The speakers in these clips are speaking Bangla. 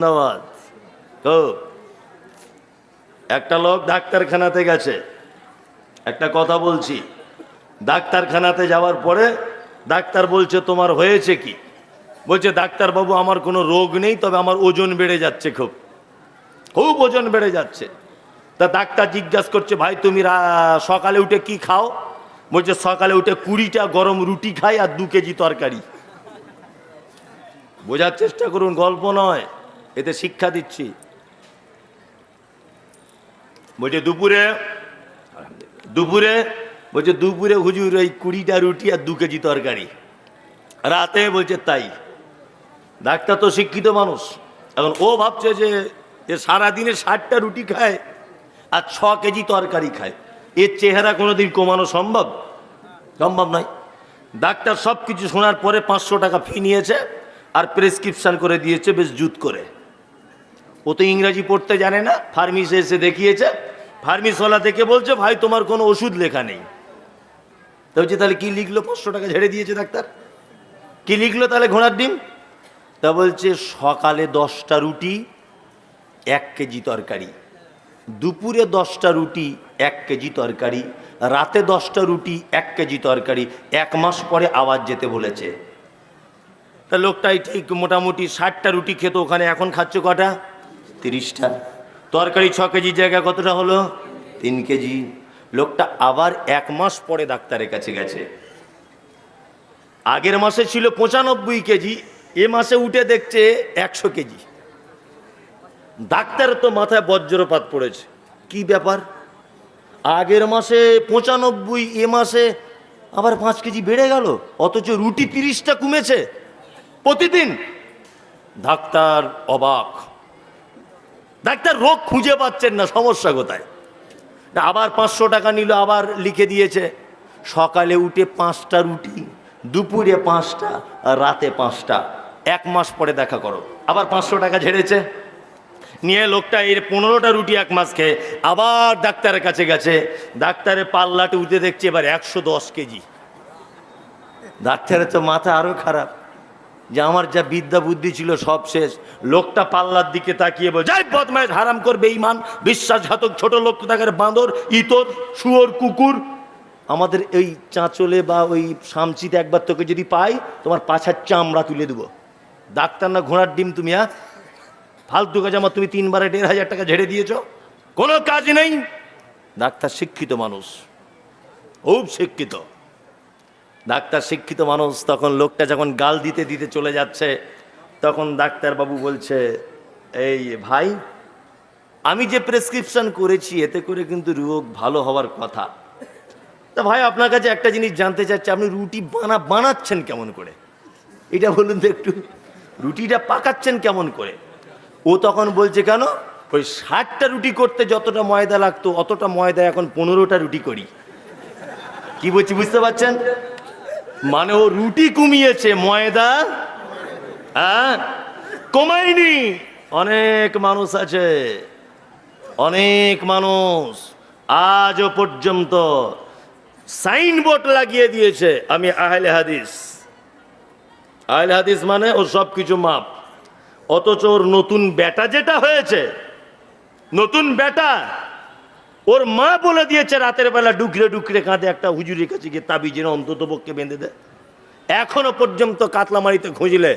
ধন্যবাদ। খুব একটা লোক ডাক্তারখানাতে গেছে। একটা কথা বলছি। ডাক্তারখানাতে যাওয়ার পরে ডাক্তার বলছে, তোমার হয়েছে কি? বলছে, ডাক্তারবাবু, আমার কোনো রোগ নেই, তবে আমার ওজন বেড়ে যাচ্ছে খুব। খুব ওজন বেড়ে যাচ্ছে। তা ডাক্তার জিজ্ঞাসা করছে, ভাই, তুমি সকালে উঠে কি খাও? বলছে, সকালে উঠে কুড়িটা গরম রুটি খাই আর দু কেজি তরকারি। বোঝার চেষ্টা করুন, গল্প নয়। এতে শিক্ষা দিচ্ছি। বলছে, দুপুরে দুপুরে, বলছে, দুপুরে হুজুর ওই কুড়িটা রুটি আর দু কেজি তরকারি। রাতে বলছে, তাই। ডাক্তার তো শিক্ষিত মানুষ। এখন ও ভাবছে যে সারাদিনে ষাটটা রুটি খায় আর ছ কেজি তরকারি খায়। এর চেহারা কোনোদিন কমানো সম্ভব? সম্ভব নয়। ডাক্তার সব কিছু শোনার পরে পাঁচশো টাকা ফি নিয়েছে আর প্রেসক্রিপশন করে দিয়েছে বেশ জুত করে। ও তো ইংরাজি পড়তে জানে না, ফার্মিসে এসে দেখিয়েছে। ফার্মিসওয়ালা থেকে বলছে, ভাই, তোমার কোনো ওষুধ লেখা নেই। তো বলছে, তাহলে কি লিখলো? পাঁচশো টাকা ঝেড়ে দিয়েছে ডাক্তার। কি লিখলো তাহলে ঘোড়ার ডিম? তা বলছে, সকালে দশটা রুটি, এক কেজি তরকারি। দুপুরে দশটা রুটি, এক কেজি তরকারি। রাতে দশটা রুটি, এক কেজি তরকারি। এক মাস পরে আবার যেতে বলেছে। তা লোকটাই ঠিক মোটামুটি ষাটটা রুটি খেত ওখানে, এখন খাচ্ছে কটা? তিরিশটা। তরকারি ছ কেজি জায়গা কতটা হলো? তিন কেজি। লোকটা আবার এক মাস পরে ডাক্তারের কাছে গেছে। আগের মাসে ছিল পঁচানব্বই কেজি, এ মাসে উঠে দেখছে একশো কেজি। ডাক্তারের তো মাথায় বজ্রপাত পড়েছে। কি ব্যাপার? আগের মাসে পঁচানব্বই, এ মাসে আবার পাঁচ কেজি বেড়ে গেল, অথচ রুটি তিরিশটা কমেছে। প্রতিদিন। ডাক্তার অবাক। ডাক্তার রোগ খুঁজে পাচ্ছেন না, সমস্যা কোথায়? না, আবার পাঁচশো টাকা নিল, আবার লিখে দিয়েছে, সকালে উঠে পাঁচটা রুটি, দুপুরে পাঁচটা, আর রাতে পাঁচটা, এক মাস পরে দেখা করো, আবার পাঁচশো টাকা ঝেড়েছে। নিয়ে লোকটা এর পনেরোটা রুটি এক মাস খেয়ে আবার ডাক্তারের কাছে গেছে, ডাক্তারের পাল্লাটে উঠে দেখছে এবার একশো দশ কেজি। ডাক্তারের তো মাথা আরও খারাপ। যে আমার যা বিদ্যা বুদ্ধি ছিল সব শেষ। লোকটা পাল্লার দিকে তাকিয়ে বল, যাই বদমাইশ হারাম করবে ইমান বিশ্বাসঘাতক ছোট লোক তাকে বাঁদর, ইতর, শুয়োর, কুকুর। আমাদের এই চাঁচলে বা ওই সামচিতে একবার তোকে যদি পাই, তোমার পাছার চামড়া তুলে দেবো। ডাক্তার না ঘোড়ার ডিম তুমি হ্যাঁ? ফালতু কাজ আমার, তুমি তিনবারে দেড় হাজার টাকা ঝেড়ে দিয়েছ। কোনো কাজ নেই। ডাক্তার শিক্ষিত মানুষ, খুব শিক্ষিত। ডাক্তার শিক্ষিত মানুষ, তখন লোকটা যখন গাল দিতে দিতে চলে যাচ্ছে, তখন ডাক্তারবাবু বলছে, এই ভাই, আমি যে প্রেসক্রিপশন করেছি, এতে করে কিন্তু রোগ ভালো হওয়ার কথা। তা ভাই, আপনার কাছে একটা জিনিস জানতে চাচ্ছি, আপনি রুটি বানা, বানাচ্ছেন কেমন করে? এটা বলুন তো একটু, রুটিটা পাকাচ্ছেন কেমন করে? ও তখন বলছে, কেন? ওই ষাটটা রুটি করতে যতটা ময়দা লাগতো, অতটা ময়দা এখন পনেরোটা রুটি করি। কি বলছি, বুঝতে পারছেন? মানে ও রুটি কমিয়েছে, ময়দা? হ্যাঁ? কমায়নি। অনেক মানুষ আছে। অনেক মানুষ আজও পর্যন্ত সাইনবোর্ড লাগিয়ে দিয়েছে, আমি আহলে হাদিস। আহলে হাদিস মানে ও সব কিছু মাপ। অথচ ওর নতুন বেটা যেটা হয়েছে, নতুন বেটা ওর মা বলে দিয়েছে রাতের বেলা ডুকরে ডুকরে কাঁধে একটা হুজুরের কাছে গিয়ে তাবিজের অন্তত পক্ষে বেঁধে দেয় এখনও পর্যন্ত কাতলামারিতে খুঁজলে।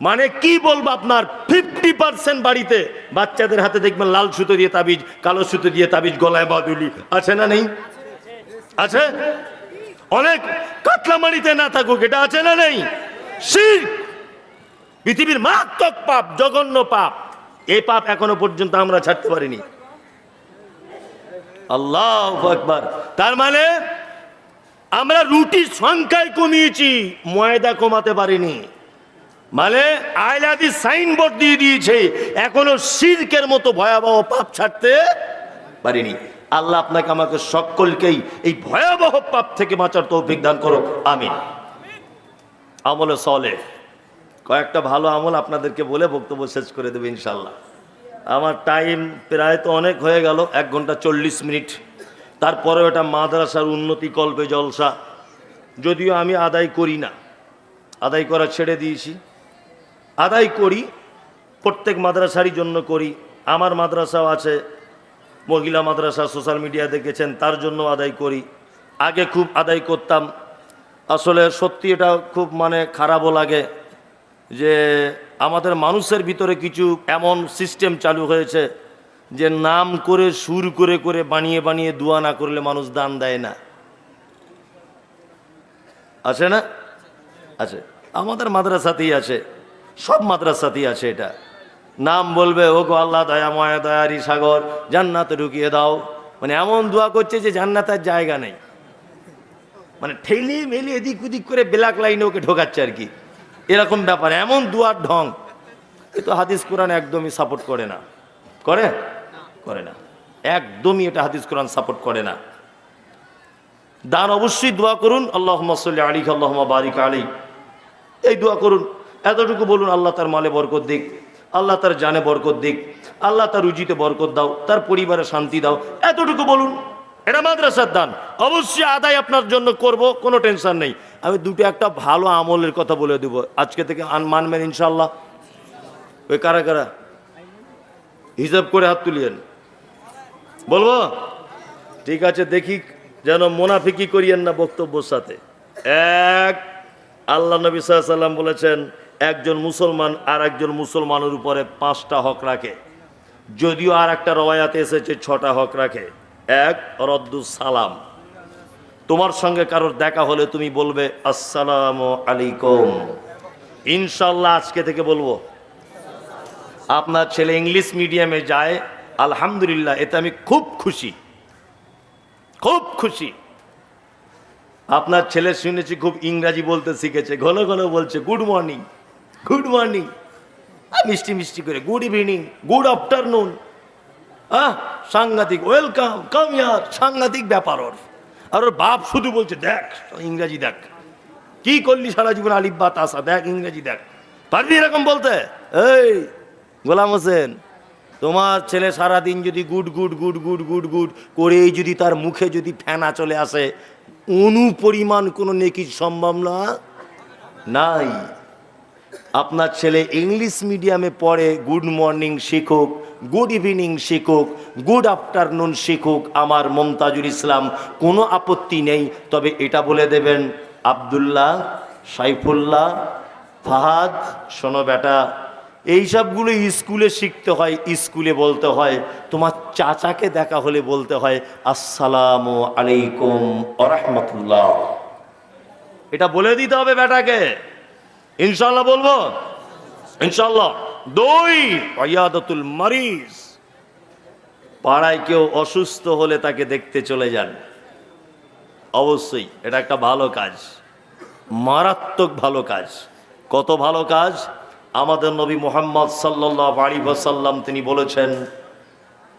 মানে কি বলব আপনার? ফিফটি পার্সেন্ট বাড়িতে বাচ্চাদের হাতে দেখবেন লাল সুতো দিয়ে তাবিজ, কালো সুতো দিয়ে তাবিজ, গলায় বাদুলি। আছে না নেই? আছে? অনেক কাতলামারিতে না থাকুক, এটা আছে না নেই? পৃথিবীর মারাত্মক পাপ, জঘন্য পাপ। এই পাপ এখনও পর্যন্ত আমরা ছাড়তে পারিনি। আল্লাহ আকবার। তার মানে আমরা রুটির সংখ্যায় কমিয়েছি, ময়দা কমাতে পারিনি। মানে আয়লাদি সাইনবোর্ড দিয়ে দিয়েছে, এখনও সিরকের মতো ভয়াবহ পাপ ছাড়তে পারিনি। আল্লাহ আপনাকে আমাকে সকলকেই এই ভয়াবহ পাপ থেকে বাঁচার তৌফিক দান করো আমিন। আমলে সলে। কয়েকটা ভালো আমল আপনাদেরকে বলে বক্তব্য শেষ করে দেবে ইনশাল্লাহ আমার টাইম প্রায় তো অনেক হয়ে গেল, এক ঘণ্টা চল্লিশ মিনিট। তারপরে ওটা মাদ্রাসার উন্নতি কল্পে জলসা। যদিও আমি আদায় করি না। আদায় করা ছেড়ে দিয়েছি। আদায় করি, প্রত্যেক মাদ্রাসারই জন্য করি। আমার মাদ্রাসাও আছে, মহিলা মাদ্রাসা সোশ্যাল মিডিয়া দেখেছেন, তার জন্য আদায় করি। আগে খুব আদায় করতাম। আসলে সত্যি এটা খুব মানে খারাপও লাগে যে আমাদের মানুষের ভিতরে কিছু এমন সিস্টেম চালু হয়েছে যে নাম করে, সুর করে করে বানিয়ে বানিয়ে দোয়া না করলে মানুষ দান দেয় না। আছে না? আছে। আমাদের মাদ্রাসাতেই আছে। সব মাদ্রাসাতেই আছে এটা। নাম বলবে ও গো আল্লাহ দয়াময় দয়ারি সাগর, জান্নাতে ঢুকিয়ে দাও। মানে এমন দোয়া করছে যে জান্নাতের জায়গা নেই। মানে ঠেলে মেলে এদিক ওদিক করে ব্ল্যাক লাইনে ওকে ঢোকাচ্ছে আর কি। এরকম ব্যাপার এমন দুয়ার ঢং। এ তো হাদিস কোরআন একদমই সাপোর্ট করে না। করে? করে না। একদমই এটা হাদিস কোরআন সাপোর্ট করে না। দান অবশ্যই দোয়া করুন আল্লাহ সাল্লি আলী আল্লাহ বারিক আলী এই দোয়া করুন। এতটুকু বলুন আল্লাহ তার মালে বরকত দিক আল্লাহ তার জানে বরকত দিক আল্লাহ তার রুজিতে বরকত দাও তার পরিবারে শান্তি দাও। এতটুকু বলুন। এটা মাদ্রাসার দান। অবশ্যই আদায় আপনার জন্য করব কোনো টেনশন নেই। আমি দুটো একটা ভালো আমলের কথা বলে দেবো। আজকে থেকে মানবেন ইনশাল্লাহ ওই কারা কারা? হিসাব করে হাত তুলিয়েন। বলব? ঠিক আছে, দেখি যেন মোনাফিকি করিয়েন না বক্তব্যর সাথে। এক, আল্লাহ নবী সাল্লাম বলেছেন, একজন মুসলমান আর একজন মুসলমানের উপরে পাঁচটা হক রাখে। যদিও আর একটা রওয়ায়াতে এসেছে, ছটা হক রাখে। এক রদ্দু সালাম। তোমার সঙ্গে কারোর দেখা হলে তুমি বলবে, আসসালাম আলাইকুম। ইনশাল্লাহ আজকে থেকে বলব। আপনার ছেলে ইংলিশ মিডিয়ামে যায়, আলহামদুলিল্লাহ, এতে আমি খুব খুশি। খুব খুশি। আপনার ছেলে শুনেছি খুব ইংরাজি বলতে শিখেছে, ঘন ঘন বলছে, গুড মর্নিং গুড মর্নিং। মিষ্টি মিষ্টি করে, গুড ইভিনিং, গুড আফটারনুন। আহ, সাংঘাতিক, ওয়েলকাম, কাম ইয়ার। সাংঘাতিক ব্যাপার ওর। আর ওর বাপ শুধু বলছে, দেখ, ইংরাজি দেখ। কি করলি সারা জীবন আলিফ বা তাসা? দেখ, ইংরেজি দেখ। পারবি এরকম বলতে? এই, গোলাম হোসেন, তোমার ছেলে সারাদিন যদি good good good good good good করেই যদি তার মুখে যদি ফেনা চলে আসে অনুপরিমাণ কোনো নেকি সম্ভব না? নাই। আপনার ছেলে ইংলিশ মিডিয়ামে পড়ে, গুড মর্নিং শিখুক গুড ইভিনিং শিখুক গুড আফটারনুন শিখুক আমার মমতাজুল ইসলাম। কোনো আপত্তি নেই, তবে এটা বলে দেবেন, আবদুল্লাহ, সাইফুল্লাহ, ফাহাদ, শোনো বেটা এইসবগুলো স্কুলে শিখতে হয়, স্কুলে বলতে হয়, তোমার চাচাকে দেখা হলে বলতে হয়, আসসালামু আলাইকুম আরহামতুল্লাহ এটা বলে দিতে হবে বেটাকে। ইনশাল্লাহ বলব? ইনশাল্লাহ দুই অয়াদতুল মারিজ। পাড়ায় কেউ অসুস্থ হলে তাকে দেখতে চলে যান। অবশ্যই, এটা একটা ভালো কাজ। মারাত্মক ভালো কাজ। কত ভালো কাজ? আমাদের নবী মোহাম্মদ সাল্লাহ আলী সাল্লাম তিনি বলেছেন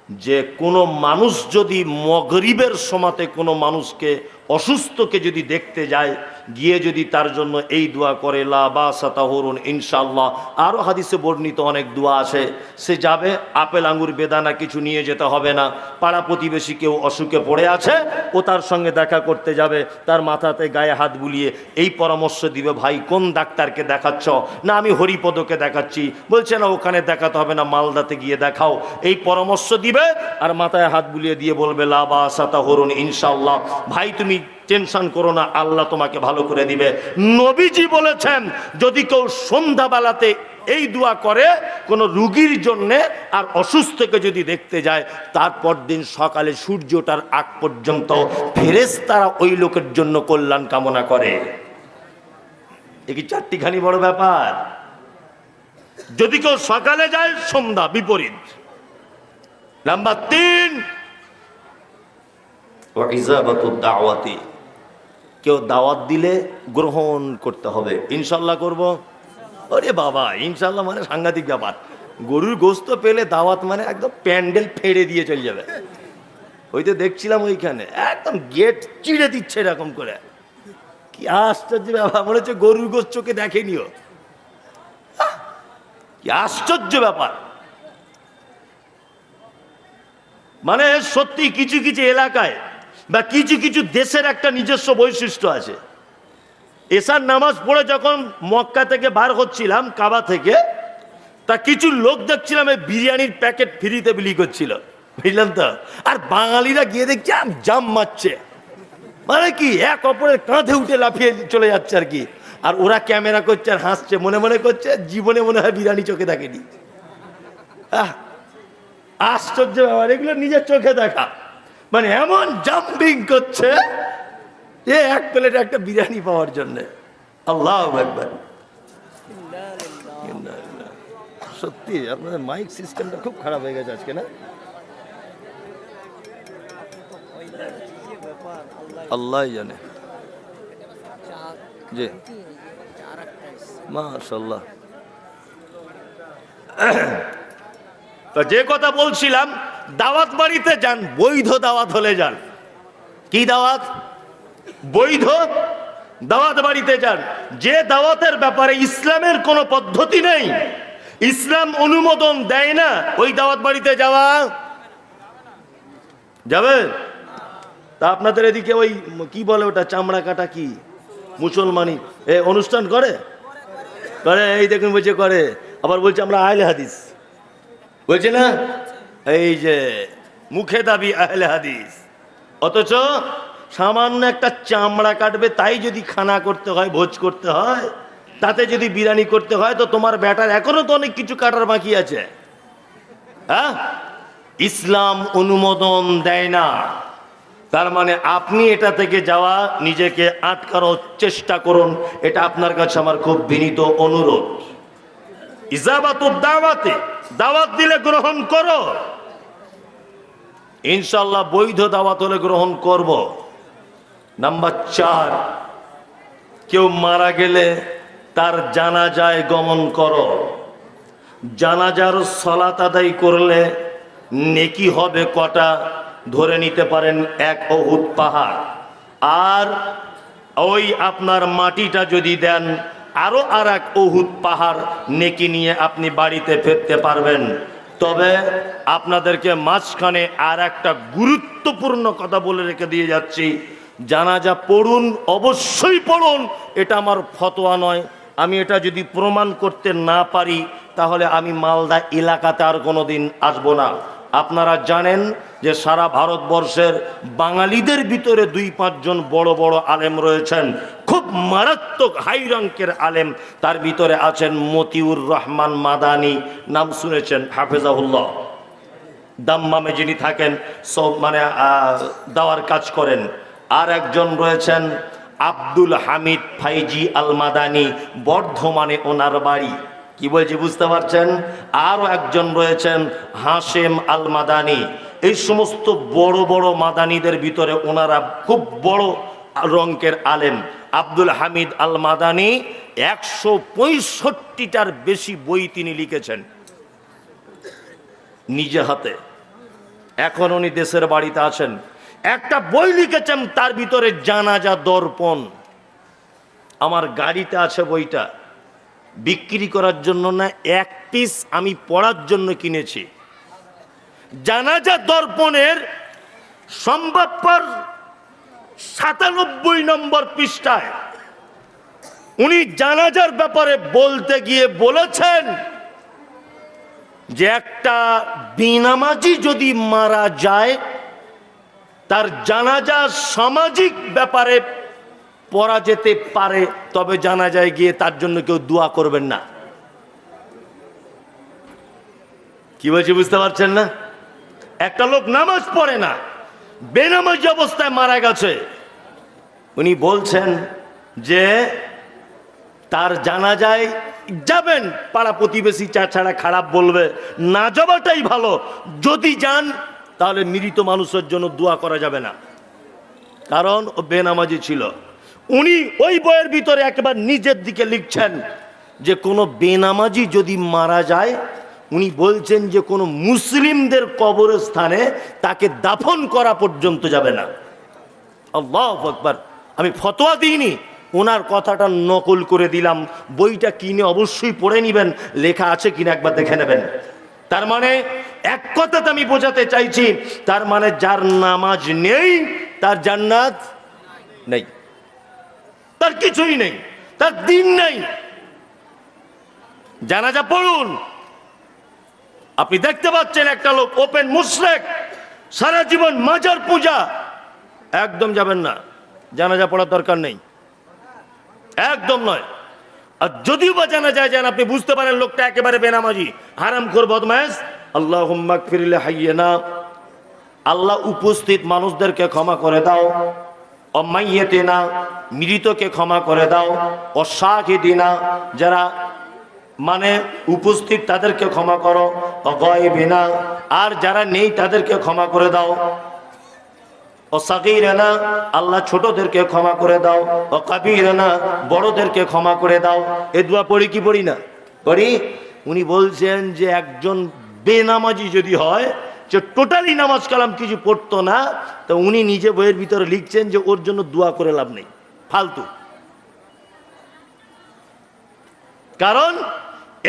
যে, কোনো মানুষ যদি মগরিবের সমাতে কোনো মানুষকে অসুস্থকে যদি দেখতে যায় গিয়ে যদি তার জন্য এই দোয়া করে, লা বা সাতাহরুন ইনশাল্লাহ আরও হাদিসে বর্ণিত অনেক দোয়া আছে। সে যাবে, আপেল আঙুর বেদানা কিছু নিয়ে যেতে হবে না। পাড়া প্রতিবেশী কেউ অসুখে পড়ে আছে, ও তার সঙ্গে দেখা করতে যাবে, তার মাথাতে গায়ে হাত বুলিয়ে, এই পরামর্শ দিবে ভাই, কোন ডাক্তারকে দেখাচ্ছ? না, আমি হরিপদকে দেখাচ্ছি। বলছে, না, ওখানে দেখাতে হবে না, মালদাতে গিয়ে দেখাও। এই পরামর্শ দিবে? আর মাথায় হাত বুলিয়ে দিয়ে বলবে লাবা সাতা হরুন ইনশাল্লাহ ভাই, তুমি টেনশন করো না, আল্লাহ তোমাকে ভালো করে দিবে। নবীজি বলেছেন, যদি কেউ সন্ধ্যাবেলাতে এই দোয়া করে, কোনো রুগীর জন্যে আর অসুস্থকে যদি দেখতে যায়, তারপর দিন সকালে সূর্যটার আগ পর্যন্ত ফেরেস তারা ওই লোকের জন্য কল্যাণ কামনা করে। এ কি চারটিখানি বড় ব্যাপার? যদি কেউ সকালে যায়, সন্ধ্যা বিপরীত। নাম্বার তিন দাওয়াতি। কেউ দাওয়াত দিলে গ্রহণ করতে হবে। ইনশাল্লাহ করব? ওরে বাবা ইনশাল্লাহ মানে সাংঘাতিক ব্যাপার। গরুর গোস্ত পেলে দাওয়াত মানে একদম প্যান্ডেল ফেড়ে দিয়ে চলে যাবে। ওই তো দেখছিলাম ওইখানে, একদম গেট চিড়ে দিচ্ছে এরকম করে। কি আশ্চর্য ব্যাপার, মনে হচ্ছে গরুর গোস্ত চোখে দেখেনিও কি আশ্চর্য ব্যাপার। মানে সত্যি কিছু কিছু এলাকায় বা কিছু কিছু দেশের একটা নিজস্ব বৈশিষ্ট্য আছে। এসার নামাজ পড়ে যখন মক্কা থেকে বার হচ্ছিলাম কাবা থেকে তা কিছু লোক দেখছিলাম এই বিরিয়ানির প্যাকেট ফ্রিতে বিলি করছিল। বুঝলেন তো? আর বাঙালিরা গিয়ে দেখছি জাম মারছে। মানে কি এক অপরের কাঁধে উঠে লাফিয়ে চলে যাচ্ছে আর কি। আর ওরা ক্যামেরা করছে আর হাসছে মনে মনে করছে জীবনে মনে হয় বিরিয়ানি চোখে দেখেনি। আহ, আশ্চর্য ব্যাপার এগুলো নিজের চোখে দেখা। মানে এমন জাম্পিং করছে এ এক প্লেট একটা বিরিয়ানি পাওয়ার জন্য। আল্লাহ একবার সত্যি, আপনাদের মাইক সিস্টেমটা খুব খারাপ হয়ে গেছে আজকে, না? আল্লাহ জানে। জি। মাশাল্লাহ তো যে কথা বলছিলাম দাওয়াত বাড়িতে যান, বৈধ দাওয়াত হলে যান। কি দাওয়াত? বৈধ দাওয়াত বাড়িতে যান। যে দাওয়াতের ব্যাপারে ইসলামের কোনো পদ্ধতি নেই, ইসলাম অনুমোদন দেয় না, ওই দাওয়াত বাড়িতে যাওয়া। যাবে? তা আপনাদের এদিকে ওই, কি বলে ওটা, চামড়া কাটা কি? মুসলমানি। এ, অনুষ্ঠান করে? করে, এই দেখুন বলছে, করে। আবার বলছে, আমরা আহলে হাদিস। বলছে না? এই যে, মুখে দাবি আহলে হাদিস। অথচ সামান্য একটা চামড়া কাটবে, তাই যদি খানা করতে হয়, ভোজ করতে হয়, তাতে যদি বিরিয়ানি করতে হয়, তো তোমার ব্যাটার এখনও তো অনেক কিছু কাটার বাকি আছে। হ্যাঁ? ইসলাম অনুমোদন দেয় না। তার মানে আপনি এটা থেকে যাওয়া, নিজেকে আটকানোর চেষ্টা করুন, এটা আপনার কাছে আমার খুব বিনীত অনুরোধ। ইজাবাতুর দাওয়াতে, দাওয়াত দিলে গ্রহণ করো। ইনশাল্লাহ বৈধ দাওয়াত হলে গ্রহণ করব। নাম্বার চার, কেউ মারা গেলে তার জানাজায় গমন করো। জানাজার সলাত আদায় করলে নেকি হবে কটা, ধরে নিতে পারেন এক অহুত পাহাড়। আর ওই আপনার মাটিটা যদি দেন, আরও আর এক অহুত পাহাড় নেকি নিয়ে আপনি বাড়িতে ফেরতে পারবেন। তবে আপনাদেরকে মাঝখানে আর একটা গুরুত্বপূর্ণ কথা বলে রেখে দিয়ে যাচ্ছি। জানাজা পড়ুন, অবশ্যই পড়ুন, এটা আমার ফতোয়া নয়। আমি এটা যদি প্রমাণ করতে না পারি, তাহলে আমি মালদা এলাকাতে আর কোনোদিন আসব না। আপনারা জানেন যে সারা ভারতবর্ষের বাঙালিদের ভিতরে দুই পাঁচজন বড় বড় আলেম রয়েছেন। মারাত্মক হাই রঙ্কের আলেম। তার ভিতরে আছেন মতিউর রহমান মাদানি, নাম শুনেছেন হাফেজাউল্লাহ দাম্মামে যিনি থাকেন, সব মানে দাওয়ার কাজ করেন। আর একজন রয়েছেন আব্দুল হামিদ ফাইজি আল মাদানি বর্ধমানে ওনার বাড়ি। কি বলছি, বুঝতে পারছেন? আরও একজন রয়েছেন হাসেম আল মাদানি এই সমস্ত বড় বড় মাদানিদের ভিতরে ওনারা খুব বড় রঙ্কের আলেম। আব্দুল হামিদ আল মাদানি একশো পঁয়ষট্টিটার বেশি বই তিনি লিখেছেন। নিজে হাতে। এখন উনি দেশের বাড়িতে আছেন। একটা বই লিখেছেন, তার ভিতরে জানাজা দর্পণ। আমার গাড়িতে আছে বইটা। বিক্রি করার জন্য না, এক পিস আমি পড়ার জন্য কিনেছি। জানাজা দর্পণের সম্ভবপর সাতানব্বই নম্বর পৃষ্ঠায় উনি জানাজার ব্যাপারে বলতে গিয়ে বলেছেন যে একটা বিনামাজি যদি মারা যায়, তার জানাজা সামাজিক ব্যাপারে পড়া যেতে পারে, তবে জানা যায় গিয়ে তার জন্য কেউ দোয়া করবেন না। কি বলছি বুঝতে পারছেন না? একটা লোক নামাজ পড়ে না। বেনামাজি অবস্থায় মারা গেছে। উনি বলছেন যে তার জানা যায় যাবেন, পাড়া প্রতিবেশী চা ছাড়া খারাপ বলবে, না যাওয়াটাই ভালো। যদি যান, তাহলে মৃত মানুষের জন্য দোয়া করা যাবে না। কারণ ও বেনামাজি ছিল। উনি ওই বইয়ের ভিতরে একেবারে নিজের দিকে লিখছেন যে কোনো বেনামাজি যদি মারা যায় উনি বলছেন যে কোনো মুসলিমদের কবরস্থানে তাকে দাফন করা পর্যন্ত যাবে না। আকবার। আমি ফতোয়া দিইনি, ওনার কথাটা নকল করে দিলাম। বইটা কিনে অবশ্যই পড়ে নেবেন, লেখা আছে কিনা একবার দেখে নেবেন। তার মানে এক কথাতে আমি বোঝাতে চাইছি, তার মানে যার নামাজ নেই, তার জান্নাত নেই। তার কিছুই নেই, তার দিন নেই। জানাজা পড়ুন আপনি দেখতে পাচ্ছেন একটা লোক, ওপেন মুশরেক, সারা জীবন মাজার পূজা। একদম যাবেন না, জানাজা পড়ার দরকার নেই। একদম নয়। আর যদিও বা জানা যায় যেন আপনি বুঝতে পারেন লোকটা একেবারে বেনামাজি, হারাম খোর বদমাস আল্লাহ ফিরিলে হাইয়ে না আল্লাহ উপস্থিত মানুষদেরকে ক্ষমা করে দাও। অমাইয়েতে না মৃতকে ক্ষমা করে দাও। অসাহিদি না যারা মানে উপস্থিত তাদেরকে ক্ষমা করো। অগয়বিনা, আর যারা নেই তাদেরকে ক্ষমা করে দাও। ও সাকিরানা আল্লাহ ছোটদেরকে ক্ষমা করে দাও। ও কাবিরানা বড়দেরকে ক্ষমা করে দাও। এ দোয়া পড়ি কি পড়ি না? পড়ি? উনি বলছেন যে একজন বেনামাজি যদি হয়, যে টোটালি নামাজ কালাম কিছু পড়তো না, তো উনি নিজে বইয়ের ভিতরে লিখছেন যে ওর জন্য দোয়া করে লাভ নেই। ফালতু। কারণ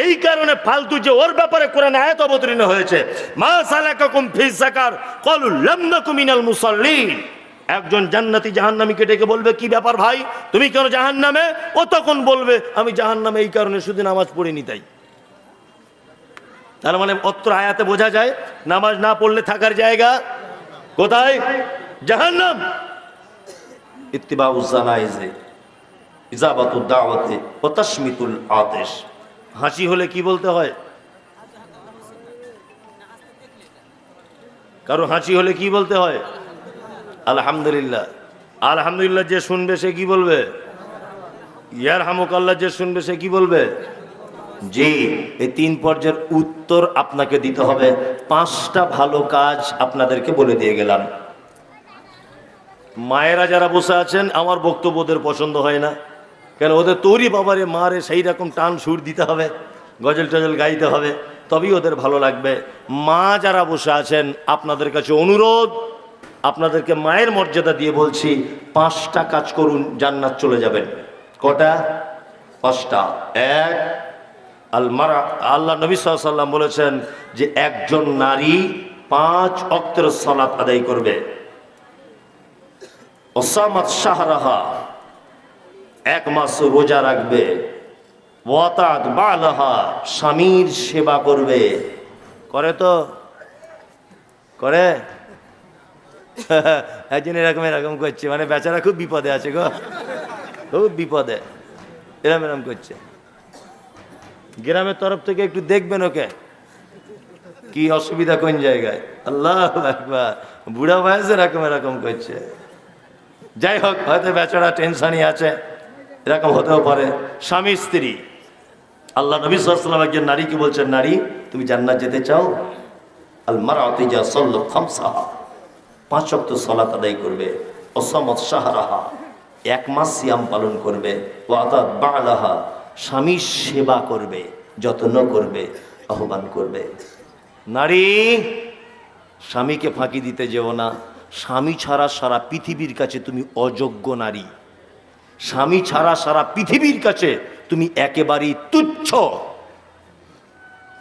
এই কারণে ফালতু যে ওর ব্যাপারে কোরআন আয়াত অবতীর্ণ হয়েছে, মা সালাকাকুম ফি সাকার ক্বালু লাম নাকু মিনাল মুসাল্লিন। একজন জান্নাতি জাহান্নামীকে ডেকে বলবে, কি ব্যাপার ভাই? তুমি কেন জাহান্নামে? ও তখন বলবে, আমি জাহান্নামে এই কারণে শুধু নামাজ পড়িনি তাই। তার মানে অত্র আয়াতে বোঝা যায়, নামাজ না পড়লে থাকার জায়গা কোথায়? জাহান্নাম। ইত্তিবাউজ জানাইজে, ইজাবাতুদ দাওয়াতে ও তাসমিতুল আতেশ। হাসি হলে কি বলতে হয়? কারও হাসি হলে কি বলতে হয়? আলহামদুলিল্লাহ। আলহামদুলিল্লাহ যে শুনবে সে কি বলবে? ইয়ার হামুকাল্লাহ যে শুনবে সে কি বলবে? জি, এই তিন পর্যায়ের উত্তর আপনাকে দিতে হবে। পাঁচটা ভালো কাজ আপনাদেরকে বলে দিয়ে গেলাম। মায়েরা যারা বসে আছেন, আমার বক্তব্যদের পছন্দ হয় না। কেন, ওদের তোরই বাবারে, মারে সেই রকম টান সুর দিতে হবে, গজল টজল গাইতে হবে, তবেই ওদের ভালো লাগবে। মা যারা বসে আছেন, আপনাদের কাছে অনুরোধ, আপনাদেরকে মায়ের মর্যাদা দিয়ে বলছি, পাঁচটা কাজ করুন, জান্নাত চলে যাবেন। কটা? পাঁচটা। এক, আলমারা, আল্লাহ নবী সাল্লাম বলেছেন যে, একজন নারী পাঁচ অক্তের সলাৎ আদায় করবে। ওসামাত শাহরাহা এক মাস রোজা রাখবে। বালাহা, স্বামীর সেবা করবে। করে তো? করে? একজন এরকম এরকম করছে মানে বেচারা খুব বিপদে আছে গো। খুব বিপদে। এরম এরম করছে। গ্রামের তরফ থেকে একটু দেখবেন ওকে। কি অসুবিধা কোন জায়গায়? আল্লাহ বুড়া বয়সে এরকম এরকম করছে। যাই হোক, হয়তো বেচারা টেনশনই আছে। এরকম হতেও পারে। স্বামী, স্ত্রী। আল্লাহ নবী সাল্লাম একজন নারীকে বলছেন, নারী, তুমি জান্নাত যেতে চাও? আল মারাতে যা সল্ল খামসাহা। পাঁচ অক্ত সলাত আদায় করবে। অসমত সাহারাহা এক মাস সিয়াম পালন করবে। ওয়াতাত বালাহা। স্বামীর সেবা করবে, যত্ন করবে, আহ্বান করবে। নারী, স্বামীকে ফাঁকি দিতে যেও না। স্বামী ছাড়া সারা পৃথিবীর কাছে তুমি অযোগ্য নারী। স্বামী ছাড়া সারা পৃথিবীর কাছে তুমি একেবারেই তুচ্ছ।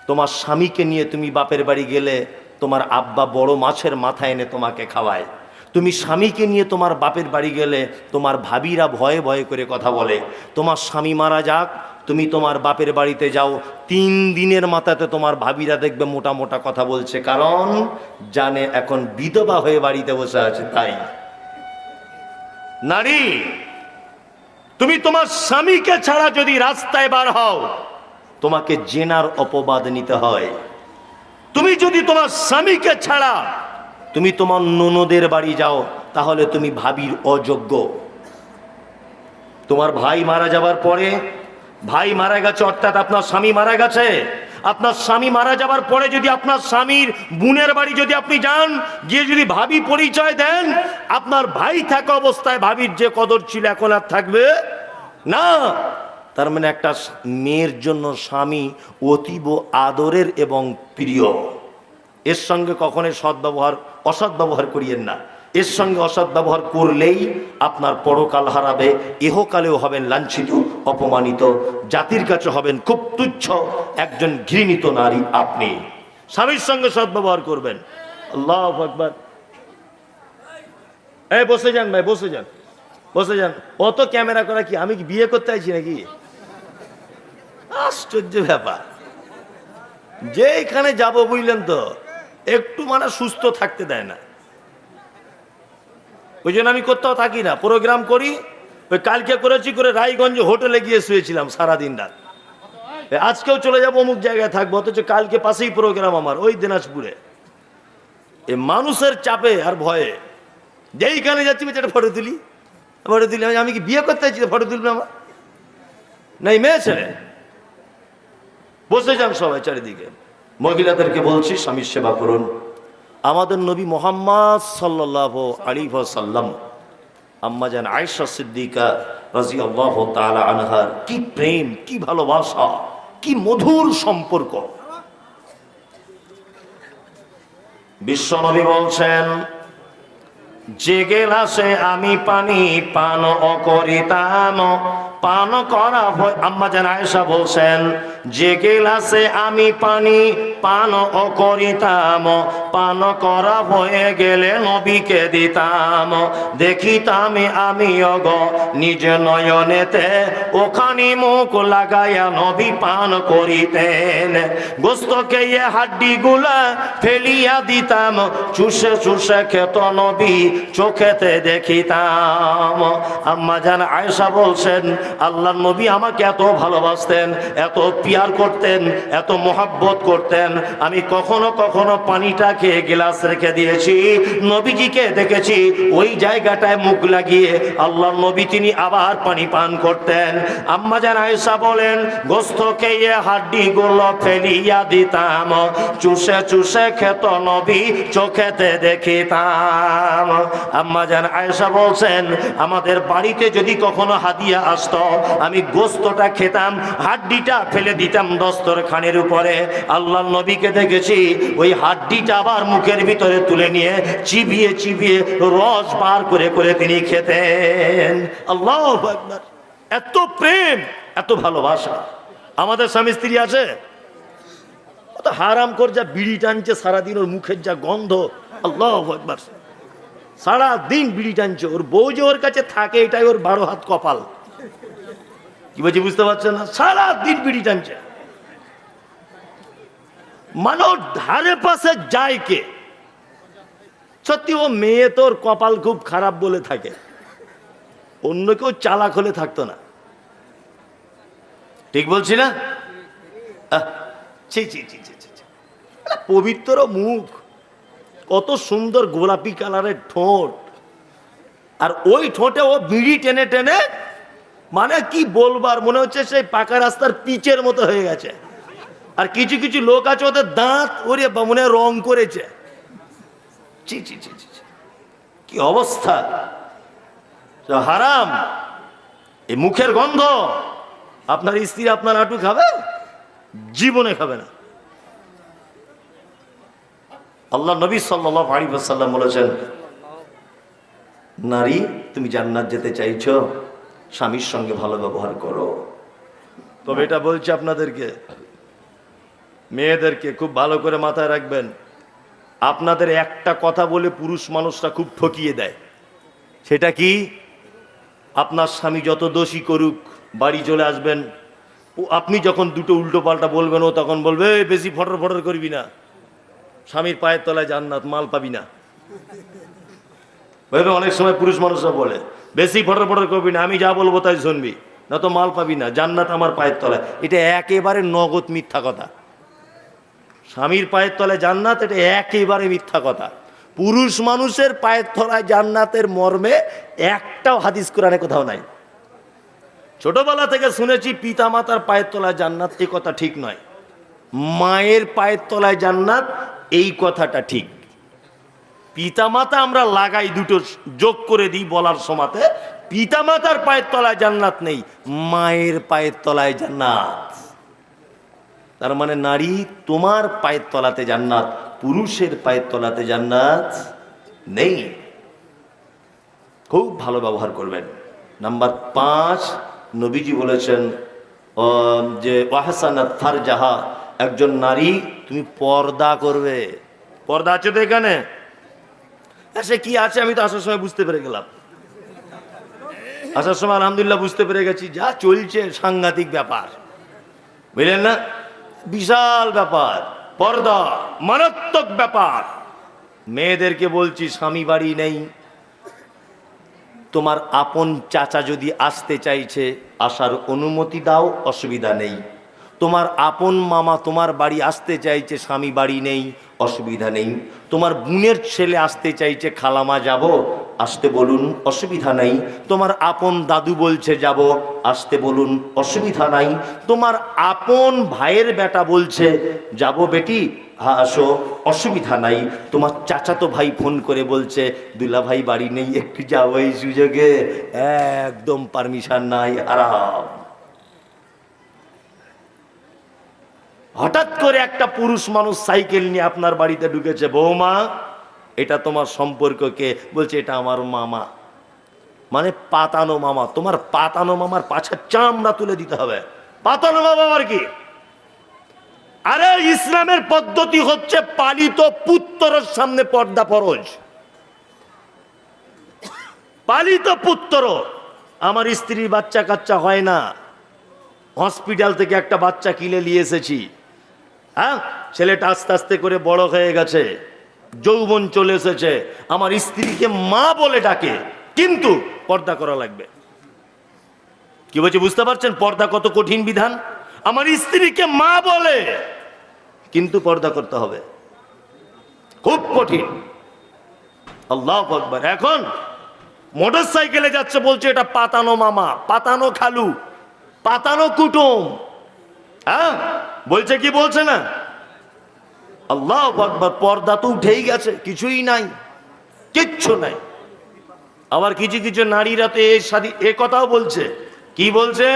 তোমার স্বামীকে নিয়ে তুমি বাপের বাড়ি গেলে তোমার আব্বা বড় মাছের মাথা এনে তোমাকে খাওয়ায়। তুমি স্বামীকে নিয়ে তোমার বাপের বাড়ি গেলে তোমার ভাবিরা ভয়ে ভয়ে করে কথা বলে। তোমার স্বামী মারা যাক, তুমি তোমার বাপের বাড়িতে যাও, তিন দিনের মাথাতে তোমার ভাবিরা দেখবে মোটা মোটা কথা বলছে, কারণ জানে এখন বিধবা হয়ে বাড়িতে বসে আছে, তাই। নারী তুমি তোমার স্বামীকে ছাড়া যদি রাস্তায় বার হও, তোমাকে জেনার অপবাদ নিতে হয়। তুমি যদি তোমার স্বামীকে ছাড়া তুমি তোমার ননদের বাড়ি যাও, তাহলে তুমি ভাবির অযোগ্য। তোমার ভাই মারা যাবার পরে, ভাই মারা গেছে, অর্থাৎ আপনার স্বামী মারা গেছে আপনার স্বামী মারা যাবার পরে যদি আপনার স্বামীর বোনের বাড়ি যদি আপনি যান, গিয়ে যদি ভাবি পরিচয় দেন, আপনার ভাই থাকা অবস্থায় ভাবির যে কদর ছিল এখন আর থাকবে না। তার মানে একটা মেয়ের জন্য স্বামী অতীব আদরের এবং প্রিয়। এর সঙ্গে কখনোই সদ্ব্যবহার অসৎ ব্যবহার করিয়েন না। এর সঙ্গে অসৎ ব্যবহার করলেই আপনার পরকাল হারাবে, এহকালেও হবেন লাঞ্ছিত। অপমানিত, জাতির কাছে হবেন খুব তুচ্ছ একজন ঘৃণিত নারী আপনি। স্বামীর সঙ্গে সদ্ব্যবহার করবেন। আল্লাহ একবার এই, বসে যান ভাই, বসে যান। বসে যান। অত ক্যামেরা করা কি, আমি কি বিয়ে করতে আইছি নাকি? আশ্চর্য ব্যাপার। যেখানে যাব বুঝলেন তো, একটু মানে সুস্থ থাকতে দেয় না। ওই জন্য আমি কোথাও থাকি না, প্রোগ্রাম করি ওই কালকে করেছি করে রায়গঞ্জ হোটেলে গিয়ে শুয়েছিলাম সারাদিন রাত। আজকেও চলে যাব অমুক জায়গায় থাকব, অথচ কালকে পাশেই প্রোগ্রাম আমার, ওই দিনাজপুরে। এ, মানুষের চাপে আর ভয়ে। যেইখানে যাচ্ছি, বেচারা ফটো তুলি। ফটো তুলি, আমি- আমি কি বিয়ে করতে চাইছি ফটো তুলবে আমার? নাই, মেয়ে ছেলে। বসে যান সবাই চারিদিকে। মহিলাদেরকে বলছি, স্বামীর সেবা করুন। আমাদের নবী মোহাম্মদ সাল্লাহ আলী সাল্লাম আম্মা জান আয়েশা সিদ্দিকা রাজি আল্লাহ তালা আনহার কি প্রেম, কি ভালোবাসা, কি মধুর সম্পর্ক। বিশ্বনবী বলছেন যে গেলাসে আমি পানি, পান অকরিতাম, পান করা আম্মা জান আয়েশা বলছেন যে গেলাসে আমি পানি পান অকরিতাম, পান করা হয়ে গেলে নবীকে দিতাম। দেখিতাম আমি অগ নিজ নয়নেতে, ওখানে মুখ লাগাইয়া নবী পান করিতেন। গোস্তকে এ হাড্ডি গুলা ফেলিয়া দিতাম, চুষে চুষে খেত নবী চোখেতে দেখিতাম। আম্মা জান আয়সা বলছেন আল্লাহ নবী আমাকে এত ভালোবাসতেন, এত পিয়ার করতেন, এত মোহাব্বত করতেন। আমি কখনো কখনো পানিটা খেয়ে গ্লাস রেখে দিয়েছি। নবীজিকে দেখেছি, ওই জায়গাটায় মুখ লাগিয়ে আল্লাহ নবী তিনি আবার পানি পান করতেন। আম্মা জান আয়েশা বলেন, গোস্ত খেয়ে হাড্ডি গুলো ফেলিয়া দিতাম। চুষে চুষে খেত নবী, চোখেতে দেখিতাম। আম্মা জান আয়েশা বলছেন, আমাদের বাড়িতে যদি কখনো হাদিয়া আসতো, আমি গোস্তটা খেতাম, হাড্ডিটা ফেলে দিতাম দস্তর খানের উপরে। আল্লাহ নবীকে দেখেছি, ওই হাড্ডিটা আবার মুখের ভিতরে তুলে নিয়ে চিবিয়ে চিবিয়ে রস বার করে করে তিনি খেতেন। আল্লাহ এত প্রেম, এত ভালোবাসা। আমাদের স্বামী স্ত্রী আছে? হারাম কর যা বিড়ি টানছে, সারাদিন ওর মুখের যা গন্ধ। আল্লাহ একবার সারা দিন বিড়ি টানছে, ওর বউ যে ওর কাছে থাকে, এটাই ওর বারো হাত কপাল। কি বলছি, বুঝতে পারছেন না? সারা দিন বিড়ি টানছে। মানব ধারে পাশে যায় কে? সত্যি ও মেয়ে তোর কপাল খুব খারাপ বলে থাকে। অন্য কেউ চালাক হলে থাকতো না। ঠিক বলছি না? পবিত্র মুখ। কত সুন্দর গোলাপি কালারের ঠোঁট। আর ওই ঠোঁটে ও বিড়ি টেনে টেনে মানে কি বলবার? মনে হচ্ছে সেই পাকা রাস্তার পিচের মতো হয়ে গেছে। আর কিছু কিছু লোক আছে, ওদের দাঁত ওরে মনে রং করেছে। ছি ছি ছি ছি। কি অবস্থা? হারাম। এই মুখের গন্ধ। আপনার স্ত্রী আপনার আটু খাবে? জীবনে খাবে না। আল্লাহ নবী সাল্লাহ আলী সাল্লাম বলেছেন, নারী, তুমি জান্নাত যেতে চাইছো? স্বামীর সঙ্গে ভালো ব্যবহার করো। তবে এটা বলছি আপনাদেরকে, মেয়েদেরকে খুব ভালো করে মাথায় রাখবেন, আপনাদের একটা কথা বলে পুরুষ মানুষরা খুব ঠকিয়ে দেয়। সেটা কি? আপনার স্বামী যত দোষী করুক, বাড়ি চলে আসবেন আপনি যখন দুটো উল্টো পাল্টা বলবেন, ও তখন বলবে বেশি ফটর ফটর করবি না। স্বামীর পায়ের তলায় জান্নাত, মাল পাবি না। অনেক সময় পুরুষ মানুষরা বলে বেশি ফটর ফটর করবি না, আমি যা বলব তাই শুনবি। না তো মাল পাবি না, জান্নাত আমার পায়ের তলায়। এটা একেবারে নগদ মিথ্যা কথা। স্বামীর পায়ের তলায় জান্নাত, এটা একেবারে মিথ্যা কথা। পুরুষ মানুষের পায়ের তলায় জান্নাতের মর্মে একটাও হাদিস কোরআনে কোথাও নাই। ছোটবেলা থেকে শুনেছি পিতা মাতার পায়ের তলায় জান্নাত এই কথা ঠিক নয়। মায়ের পায়ের তলায় জান্নাত, এই কথাটা ঠিক। পিতামাতা আমরা লাগাই দুটো যোগ করে দিই বলার সময়তে পিতামাতার পায়ের তলায় জান্নাত নেই, মায়ের পায়ের তলায় জান্নাত। তার মানে নারী তোমার পায়ের তলাতে জান্নাত, পুরুষের পায়ের তলাতে জান্নাত নেই। খুব ভালো ব্যবহার করবেন। নাম্বার পাঁচ, নবীজি বলেছেন যে ওয়াহসানাত ফারজাহা, একজন নারী তুমি পর্দা করবে। পর্দা আছে তো এখানে? সে কি আছে আমি তো আসার সময় বুঝতে পেরে গেলাম। আসার সময় আলহামদুলিল্লাহ বুঝতে পেরে গেছি, যা চলছে সাংঘাতিক ব্যাপার। বুঝলেন না? বিশাল ব্যাপার, পর্দা, মারাত্মক ব্যাপার। মেয়েদেরকে বলছি, স্বামী বাড়ি নেই। তোমার আপন চাচা যদি আসতে চাইছে, আসার অনুমতি দাও, অসুবিধা নেই। তোমার আপন মামা তোমার বাড়ি আসতে চাইছে, স্বামী বাড়ি নেই। অসুবিধা নেই। তোমার বোনের ছেলে আসতে চাইছে, খালামা যাব, আসতে বলুন, অসুবিধা নাই। তোমার আপন দাদু বলছে যাব, আসতে বলুন, অসুবিধা নাই। তোমার আপন ভাইয়ের বেটা বলছে, যাব বেটি হ্যাঁ আসো, অসুবিধা নাই। তোমার চাচাতো ভাই ফোন করে বলছে, দুলা ভাই বাড়ি নেই, একটু যাও এই সুযোগে, একদম পারমিশন নাই আরাম হঠাৎ করে একটা পুরুষ মানুষ সাইকেল নিয়ে আপনার বাড়িতে ঢুকেছে, বৌমা, এটা তোমার সম্পর্ককে বলছে, এটা আমার মামা। মানে পাতানো মামা, তোমার পাতানো মামার পাছার চামড়া তুলে দিতে হবে। পাতানো মামা আর কি? আরে, ইসলামের পদ্ধতি হচ্ছে পালিত পুত্রের সামনে পর্দা ফরজ। পালিত পুত্তর, আমার স্ত্রীর বাচ্চা কাচ্চা হয় না। হসপিটাল থেকে একটা বাচ্চা কিনে নিয়ে এসেছি। হ্যাঁ? ছেলেটা আস্তে আস্তে করে বড় হয়ে গেছে। যৌবন চলে এসেছে। আমার স্ত্রীকে মা বলে ডাকে। কিন্তু পর্দা করা লাগবে। কি বলছি, বুঝতে পারছেন? পর্দা কত কঠিন বিধান? আমার স্ত্রীকে মা বলে। কিন্তু পর্দা করতে হবে। খুব কঠিন। আল্লাহ আকবর। এখন মোটর সাইকেলে যাচ্ছে, বলছে এটা পাতানো মামা, পাতানো খালু, পাতানো কুটুম। হ্যাঁ? বলছে কি বলছে না? আল্লাহ আকবর, পর্দা তো উঠেই গেছে, কিছুই নাই, কিচ্ছু নাই। আবার কিছু কিছু নারীরা তো এ কথাও বলছে। কি বলছে?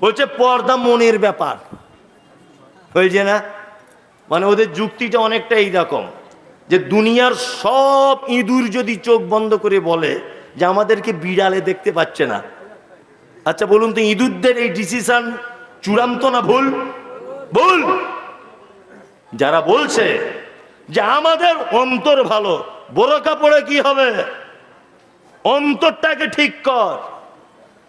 বলছে, পর্দা মনের ব্যাপার। হয়েছে না? মানে ওদের যুক্তিটা অনেকটা এইরকম যে দুনিয়ার সব ইঁদুর যদি চোখ বন্ধ করে বলে যে আমাদেরকে বিড়ালে দেখতে পাচ্ছে না। আচ্ছা বলুন তো, ইঁদুরদের এই ডিসিশন চূড়ান্ত না ভুল? ভুল। যারা বলছে যে আমাদের অন্তর ভালো বড় কাপড়ে কি হবে? অন্তরটাকে ঠিক কর।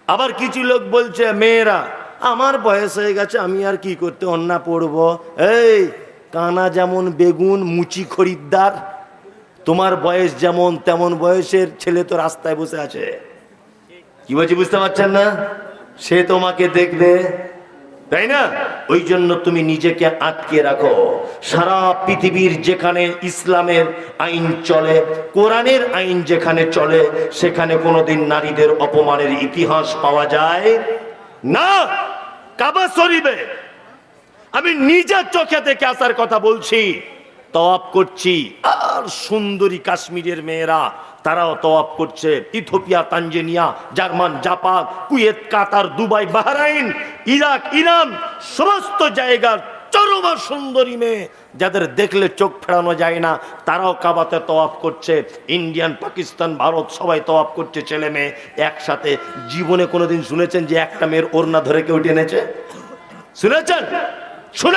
আবার কিছু লোক বলছে, মেয়েরা, আমার বয়স হয়ে গেছে, আমি আর কি করতে অন্যা পড়ব? এই, কানা যেমন বেগুন, মুচি খরিদ্দার, তোমার বয়স যেমন তেমন বয়সের ছেলে তো রাস্তায় বসে আছে। কি বলছি, বুঝতে পারছেন না? সে তোমাকে দেখবে তাই না? ওই জন্য তুমি নিজেকে আটকে রাখো। সারা পৃথিবীর যেখানে ইসলামের আইন চলে, কোরআনের আইন যেখানে চলে, সেখানে কোনোদিন নারীদের অপমানের ইতিহাস পাওয়া যায় না। কাবা শরীফে আমি নিজের চোখে থেকে আসার কথা বলছি। তওয়াব করছি। আর সুন্দরী কাশ্মীরের মেয়েরা, তারাও তওয়াব করছে। Ethiopia Tanzania, German, Japan, Kuwait, Qatar, Dubai, Bahrain, Iraq, Iran, সমস্ত জায়গার চরমা সুন্দরী মেয়ে, যাদের দেখলে চোখ ফেরানো যায় না, তারাও কাবাতে তওয়াফ করছে। ইন্ডিয়ান, পাকিস্তান, ভারত, সবাই তওয়াফ করছে ছেলে মেয়ে। একসাথে জীবনে কোনোদিন শুনেছেন যে একটা মেয়ের ওড়না ধরে কেউ টেনেছে? শুনেছেন? শুনে